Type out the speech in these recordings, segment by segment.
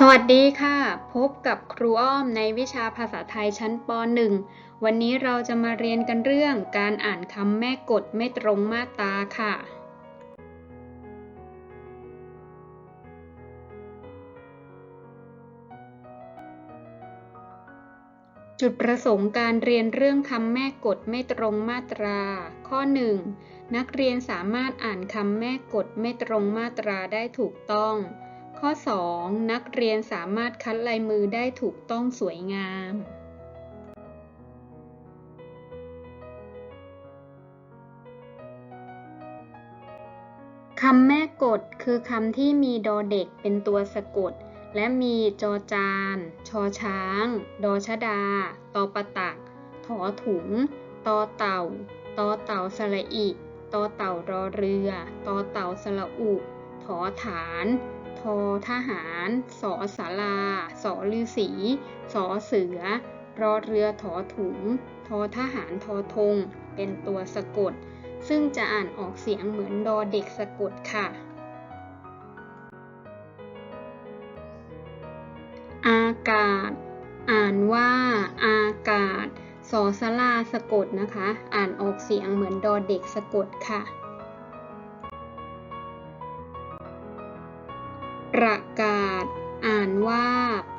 สวัสดีค่ะ พบกับครูอ้อมในวิชาภาษาไทยชั้นป .1 วันนี้เราจะมาเรียนกันเรื่องการอ่านคำแม่กฎไม่ตรงมาตราค่ะ จุดประสงค์การเรียนเรื่องคำแม่กฎไม่ตรงมาตรา ข้อ 1. นักเรียนสามารถอ่านคำแม่กฎไม่ตรงมาตราได้ถูกต้อง ข้อ 2. นักเรียนสามารถคัดลายมือได้ถูกต้องสวยงามคำแม่กฎคือคำที่มีดอเด็กเป็นตัวสะกด และมีจอจาน ชอช้าง ดอชดา ตอปะตัก ถอถุง ตอเต่า ตอเต่าสระอิ ตอเต่ารอเรือตอเต่าสระอุถอฐานทอทหารสอสาราสอฤาษีสอเสือ รอเรือถอถุง ทอทหารทอธง เป็นตัวสะกด ซึ่งจะอ่านออกเสียงเหมือนดอเด็กสะกดค่ะ อากาศ อ่านว่า อากาศ สอสลาสะกดนะคะ อ่านออกเสียงเหมือนดอเด็กสะกดค่ะ ประกาศ อ่านว่า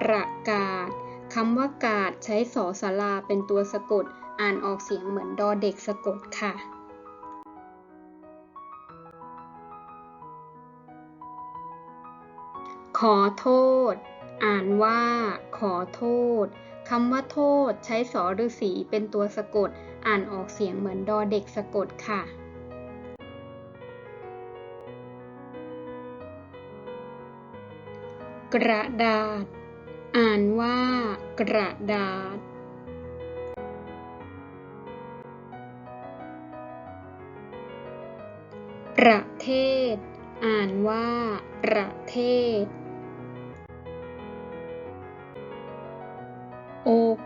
ประกาศคำว่ากาศใช้สอสลาเป็นตัวสะกด อ่านออกเสียงเหมือนดอเด็กสะกดค่ะขอโทษ อ่านว่า ขอโทษ คำว่าโทษ ใช้สอฤษีเป็นตัวสะกด อ่านออกเสียงเหมือนดอเด็กสะกดค่ะ กระดาษ อ่านว่า กระดาษ ประเทศ อ่านว่า ประเทศ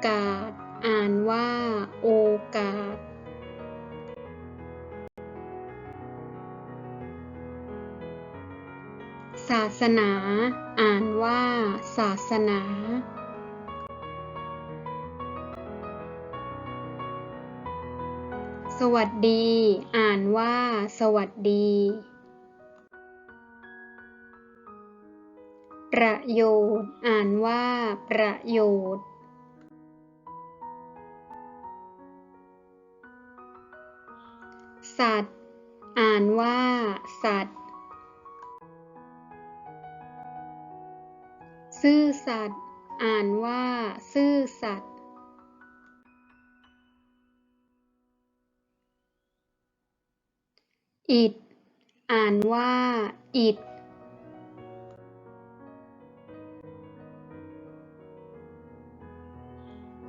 กาส อ่านว่าโอกาส ศาสนา อ่านว่าศาสนา สวัสดี อ่านว่าสวัสดี ประโยชน์ อ่านว่าประโยชน์ สัตว์ อ่านว่า สัตว์ ซื่อสัตย์อ่านว่า ซื่อสัตย์อิฐอ่านว่า อิฐ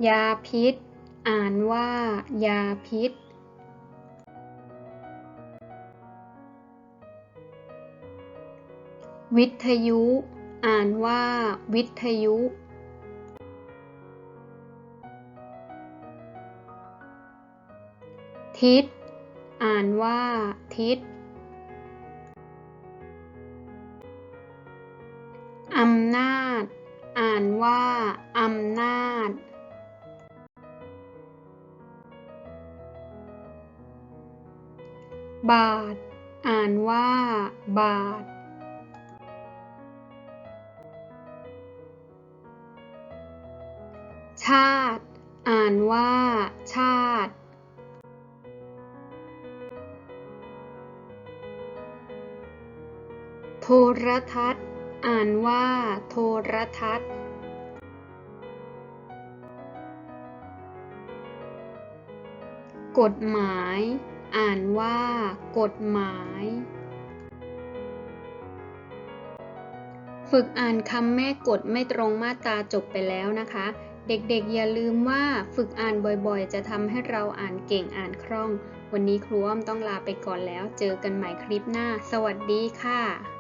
ยาพิษ อ่านว่า ยาพิษ วิทยุ อ่านว่า วิทยุ ทิศ อ่านว่า ทิศอำนาจ อ่านว่าอำนาจ บาท อ่านว่า บาท ชาติ อ่านว่า ชาติ โทรทัศน์ อ่านว่า โทรทัศน์ กฎหมาย อ่านว่า กฎหมาย ฝึกอ่านคำแม่กฎไม่ตรงมาตราจบไปแล้วนะคะ เด็กๆ อย่าลืมว่าฝึกอ่านบ่อยๆ จะทำให้เราอ่านเก่งอ่านคล่อง วันนี้ครูอ้อมต้องลาไปก่อนแล้ว เจอกันใหม่คลิปหน้า สวัสดีค่ะ